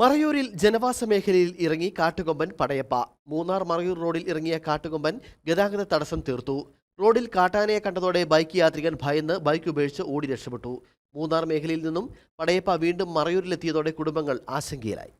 മറയൂരിൽ ജനവാസ മേഖലയിൽ ഇറങ്ങി കാട്ടുകൊമ്പൻ പടയപ്പ. മൂന്നാർ മറയൂർ റോഡിൽ ഇറങ്ങിയ കാട്ടുകൊമ്പൻ ഗതാഗത തടസ്സം തീർത്തു. റോഡിൽ കാട്ടാനയെ കണ്ടതോടെ ബൈക്ക് യാത്രികൻ ഭയന്ന് ബൈക്ക് ഉപേക്ഷിച്ച് ഓടി രക്ഷപ്പെട്ടു. മൂന്നാർ മേഖലയിൽ നിന്നും പടയപ്പ വീണ്ടും മറയൂരിലെത്തിയതോടെ കുടുംബങ്ങൾ ആശങ്കയിലായി.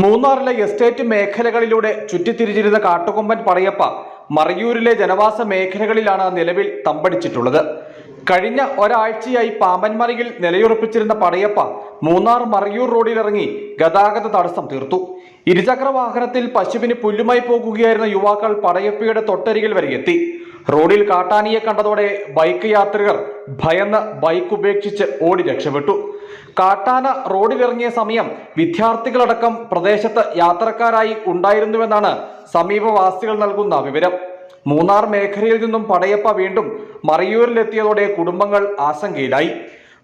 മൂന്നാറിലെ എസ്റ്റേറ്റ് മേഖലകളിലൂടെ ചുറ്റിത്തിരിഞ്ഞിരുന്ന കാട്ടുകൊമ്പൻ പറയപ്പ മറയൂരിലെ ജനവാസ മേഖലകളിലാണ് നിലവിൽ തമ്പടിച്ചിട്ടുള്ളത്. കഴിഞ്ഞ ഒരാഴ്ചയായി പാമ്പൻമറയിൽ നിലയുറപ്പിച്ചിരുന്ന പടയപ്പ മൂന്നാർ മറയൂർ റോഡിലിറങ്ങി ഗതാഗത തടസ്സം തീർത്തു. ഇരുചക്ര വാഹനത്തിൽ പശുവിന് പുല്ലുമായി പോകുകയായിരുന്ന യുവാക്കൾ പടയപ്പയുടെ തൊട്ടരികിൽ വരെ എത്തി. റോഡിൽ കാട്ടാനിയെ കണ്ടതോടെ ബൈക്ക് യാത്രികർ ഭയന്ന് ബൈക്ക് ഉപേക്ഷിച്ച് ഓടി രക്ഷപ്പെട്ടു. കാട്ടാന റോഡിലിറങ്ങിയ സമയം വിദ്യാർത്ഥികളടക്കം പ്രദേശത്ത് യാത്രക്കാരായി ഉണ്ടായിരുന്നുവെന്നാണ് സമീപവാസികൾ നൽകുന്ന വിവരം. മൂന്നാർ മേഖലയിൽ നിന്നും പടയപ്പ വീണ്ടും മറയൂരിലെത്തിയതോടെ കുടുംബങ്ങൾ ആശങ്കയിലായി.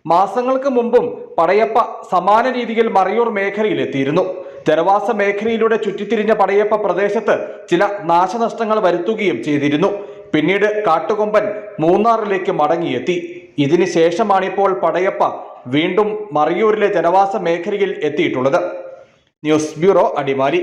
മാസങ്ങൾക്ക് മുമ്പും പടയപ്പ സമാന രീതിയിൽ മറയൂർ മേഖലയിലെത്തിയിരുന്നു. ജനവാസ മേഖലയിലൂടെ ചുറ്റിത്തിരിഞ്ഞ പടയപ്പ പ്രദേശത്ത് ചില നാശനഷ്ടങ്ങൾ വരുത്തുകയും ചെയ്തിരുന്നു. പിന്നീട് കാട്ടുകൊമ്പൻ മൂന്നാറിലേക്ക് മടങ്ങിയെത്തി. ഇതിനു ശേഷമാണിപ്പോൾ പടയപ്പ വീണ്ടും മറയൂരിലെ ജനവാസ മേഖലയിൽ എത്തിയിട്ടുള്ളത്. News bureau Adimali.